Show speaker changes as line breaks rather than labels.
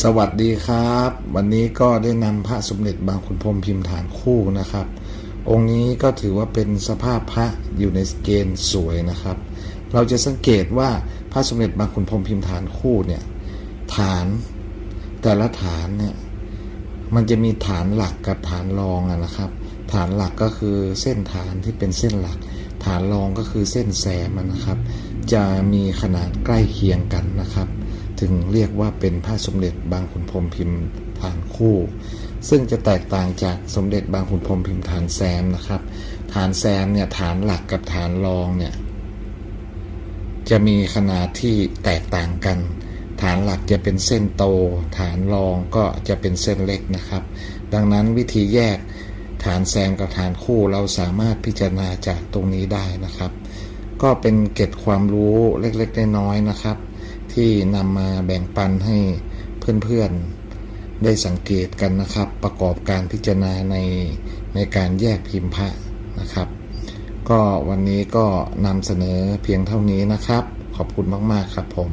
สวัสดีครับ วันนี้ก็ได้นำพระสมเด็จบางขุนพรมพิมพ์ฐานคู่นะครับ องค์นี้ก็ถือว่าเป็นสภาพพระอยู่ในเกณฑ์สวยนะครับ เราจะสังเกตว่าพระสมเด็จบางขุนพรมพิมพ์ฐานคู่เนี่ยฐานแต่ละฐานเนี่ยมันจะมีฐานหลักกับฐานรองนะครับ ฐานหลักก็คือเส้นฐานที่เป็นเส้นหลัก ฐานรองก็คือเส้นแซมนะครับ จะมีขนาดใกล้เคียงกันนะครับ ถึงเรียกว่าเป็นพระสมเด็จบางขุนพรมพิมพ์ฐานคู่ ซึ่งจะแตกต่างจากสมเด็จบางขุนพรมพิมพ์ฐานแซมนะครับ ฐานแซมเนี่ยฐานหลักกับฐานรองเนี่ยจะมีขนาดที่แตกต่างกัน ฐานหลักจะเป็นเส้นโต ฐานรองก็จะเป็นเส้นเล็กนะครับ ดังนั้นวิธีแยกฐานแซมกับฐานคู่เราสามารถพิจารณาจากตรงนี้ได้นะครับ ก็เป็นเก็ดความรู้เล็กๆน้อยๆนะครับ ที่นำมาแบ่งปันให้เพื่อนๆได้สังเกตกันนะครับ ประกอบการพิจารณาในในการแยกพิมพ์พระนะครับ ก็วันนี้ก็นำเสนอเพียงเท่านี้นะครับ ขอบคุณมากๆครับผม